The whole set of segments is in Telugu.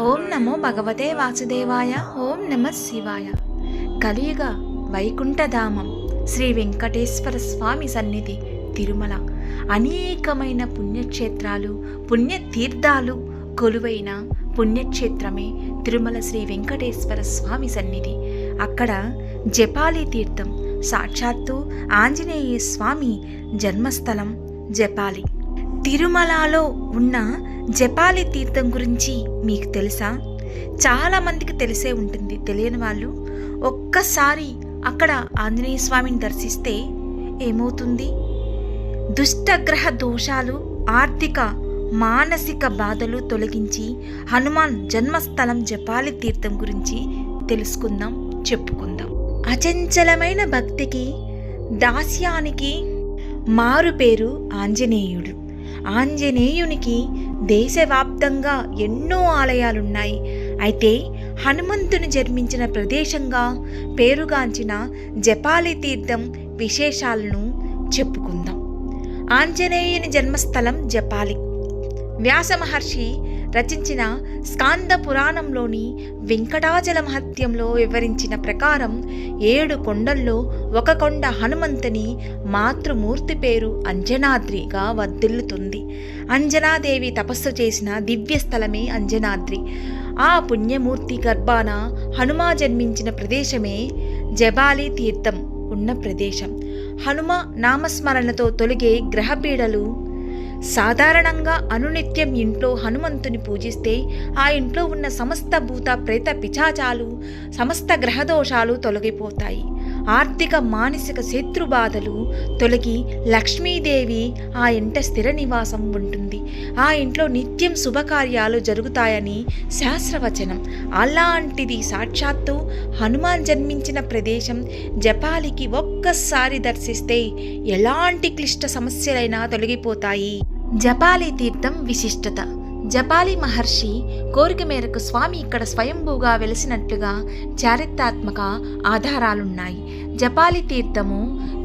ఓం నమో భగవతే వాసుదేవాయ ఓం నమ శివాయ. కలియుగ వైకుంఠధామం శ్రీ వెంకటేశ్వర స్వామి సన్నిధి తిరుమల. అనేకమైన పుణ్యక్షేత్రాలు పుణ్యతీర్థాలు కొలువైన పుణ్యక్షేత్రమే తిరుమల శ్రీ వెంకటేశ్వర స్వామి సన్నిధి. అక్కడ జపాలి తీర్థం సాక్షాత్తు ఆంజనేయ స్వామి జన్మస్థలం జపాలి. తిరుమలలో ఉన్న జపాలి తీర్థం గురించి మీకు తెలుసా? చాలా మందికి తెలిసే ఉంటుంది. తెలియని వాళ్ళు ఒక్కసారి అక్కడ ఆంజనేయ స్వామిని దర్శిస్తే ఏమవుతుంది? దుష్టగ్రహ దోషాలు ఆర్థిక మానసిక బాధలు తొలగించి హనుమాన్ జన్మస్థలం జపాలి తీర్థం గురించి తెలుసుకుందాం చెప్పుకుందాం. అచంచలమైన భక్తికి దాస్యానికి మారు పేరు ఆంజనేయుడు. ఆంజనేయునికి దేశవ్యాప్తంగా ఎన్నో ఆలయాలున్నాయి. అయితే హనుమంతుని జన్మించిన ప్రదేశంగా పేరుగాంచిన జపాలి తీర్థం విశేషాలను చెప్పుకుందాం. ఆంజనేయుని జన్మస్థలం జపాలి. వ్యాస మహర్షి రచించిన స్కాంద పురాణంలోని వెంకటాచల మహత్యంలో వివరించిన ప్రకారం ఏడు కొండల్లో ఒక కొండ హనుమంతుని మాతృమూర్తి పేరు అంజనాద్రిగా వర్ధిల్లుతుంది. అంజనాదేవి తపస్సు చేసిన దివ్య స్థలమే అంజనాద్రి. ఆ పుణ్యమూర్తి గర్భాన హనుమ జన్మించిన ప్రదేశమే జబాలి తీర్థం ఉన్న ప్రదేశం. హనుమ నామస్మరణతో తొలగే గ్రహపీడలు సాధారణంగా అనునిత్యం ఇంట్లో హనుమంతుని పూజిస్తే ఆ ఇంట్లో ఉన్న సమస్త భూత ప్రేత పిచాచాలు సమస్త గ్రహదోషాలు తొలగిపోతాయి. ఆర్థిక మానసిక శత్రుబాధలు తొలగి లక్ష్మీదేవి ఆ ఇంట స్థిర నివాసం ఉంటుంది. ఆ ఇంట్లో నిత్యం శుభకార్యాలు జరుగుతాయని శాస్త్రవచనం. అలాంటిది సాక్షాత్తు హనుమాన్ జన్మించిన ప్రదేశం జపాలికి ఒక్కసారి దర్శిస్తే ఎలాంటి క్లిష్ట సమస్యలైనా తొలగిపోతాయి. జపాలి తీర్థం విశిష్టత. జపాలి మహర్షి కోరిక మేరకు స్వామి ఇక్కడ స్వయంభూగా వెలిసినట్లుగా చారిత్రాత్మక ఆధారాలున్నాయి. జపాలి తీర్థము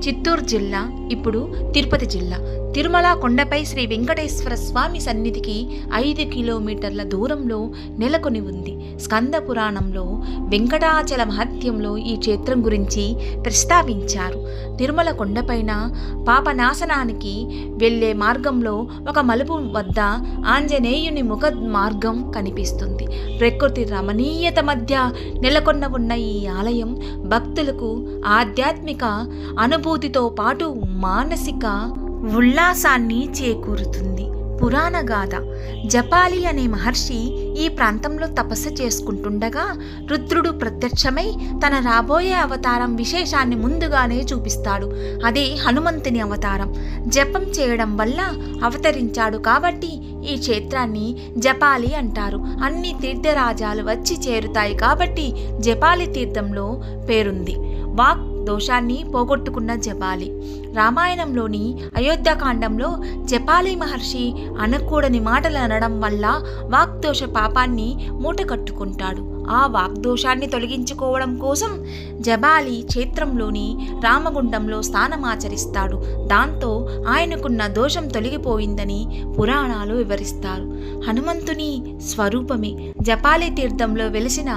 చిత్తూరు జిల్లా ఇప్పుడు తిరుపతి జిల్లా. తిరుమల కొండపై శ్రీ వెంకటేశ్వర స్వామి సన్నిధికి ఐదు కిలోమీటర్ల దూరంలో నెలకొని ఉంది. స్కంద పురాణంలో వెంకటాచల మహత్యంలో ఈ క్షేత్రం గురించి ప్రస్తావించారు. తిరుమల కొండపైన పాపనాశనానికి వెళ్ళే మార్గంలో ఒక మలుపు వద్ద ఆంజనేయుని ముఖ మార్గం కనిపిస్తుంది. ప్రకృతి రమణీయత మధ్య నెలకొన్న ఉన్న ఈ ఆలయం భక్తులకు ఆధ్యాత్మిక అనుభూతితో పాటు మానసిక ఉల్లాసాన్ని చేకూరుతుంది. పురాణ గాథ. జపాలి అనే మహర్షి ఈ ప్రాంతంలో తపస్సు చేసుకుంటుండగా రుద్రుడు ప్రత్యక్షమై తన రాబోయే అవతారం విశేషాన్ని ముందుగానే చూపిస్తాడు. అదే హనుమంతుని అవతారం. జపం చేయడం వల్ల అవతరించాడు కాబట్టి ఈ క్షేత్రాన్ని జపాలి అంటారు. అన్ని తీర్థరాజాలు వచ్చి చేరుతాయి కాబట్టి జపాలి తీర్థంలో పేరుంది. వాక్ దోషాన్ని పోగొట్టుకున్న జపాలి. రామాయణంలోని అయోధ్యకాండంలో జపాలి మహర్షి అనకూడని మాటలు అనడం వల్ల వాగ్దోష పాపాన్ని మూట కట్టుకుంటాడు ఆ వాగ్దోషాన్ని తొలగించుకోవడం కోసం జబాలి క్షేత్రంలోని రామగుండంలో స్థానమాచరిస్తాడు దాంతో ఆయనకున్న దోషం తొలగిపోయిందని పురాణాలు వివరిస్తారు. హనుమంతుని స్వరూపమే. జపాలి తీర్థంలో వెలిసిన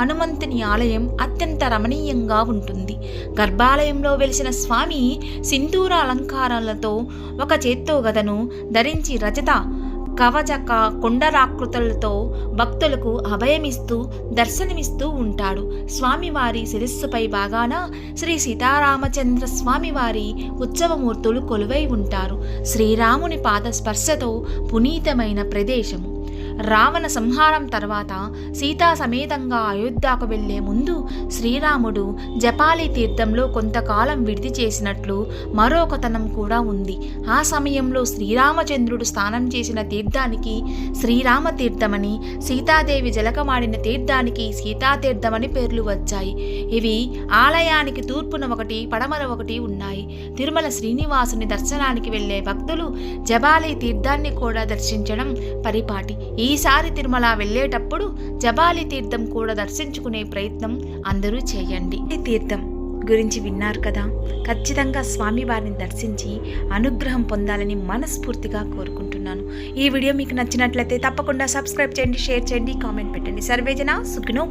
హనుమంతుని ఆలయం అత్యంత రమణీయంగా ఉంటుంది. గర్భాలయంలో వెలిసిన స్వామి సింధూర అలంకారాలతో ఒక చేత్తో గదను ధరించి రజత కవచక కొండరాకృతులతో భక్తులకు అభయమిస్తూ దర్శనమిస్తూ ఉంటాడు. స్వామివారి శిరస్సుపై భాగాన శ్రీ సీతారామచంద్ర స్వామివారి ఉత్సవమూర్తులు కొలువై ఉంటారు. శ్రీరాముని పాద స్పర్శతో పునీతమైన ప్రదేశము. రావణ సంహారం తర్వాత సీతా సమేతంగా అయోధ్యకు వెళ్ళే ముందు శ్రీరాముడు జపాలి తీర్థంలో కొంతకాలం విడిది చేసినట్లు మరో కథనం కూడా ఉంది. ఆ సమయంలో శ్రీరామచంద్రుడు స్నానం చేసిన తీర్థానికి శ్రీరామ తీర్థమని సీతాదేవి జలకమాడిన తీర్థానికి సీతాతీర్థమని పేర్లు వచ్చాయి. ఇవి ఆలయానికి తూర్పున ఒకటి పడమర ఒకటి ఉన్నాయి. తిరుమల శ్రీనివాసుని దర్శనానికి వెళ్ళే భక్తులు జబాలి తీర్థాన్ని కూడా దర్శించడం పరిపాటి. ఈసారి తిరుమల వెళ్ళేటప్పుడు జబాలి తీర్థం కూడా దర్శించుకునే ప్రయత్నం అందరూ చేయండి. తీర్థం గురించి విన్నారు కదా. ఖచ్చితంగా స్వామివారిని దర్శించి అనుగ్రహం పొందాలని మనస్ఫూర్తిగా కోరుకుంటున్నాను. ఈ వీడియో మీకు నచ్చినట్లయితే తప్పకుండా సబ్స్క్రైబ్ చేయండి షేర్ చేయండి కామెంట్ పెట్టండి. సర్వేజన సుఖినో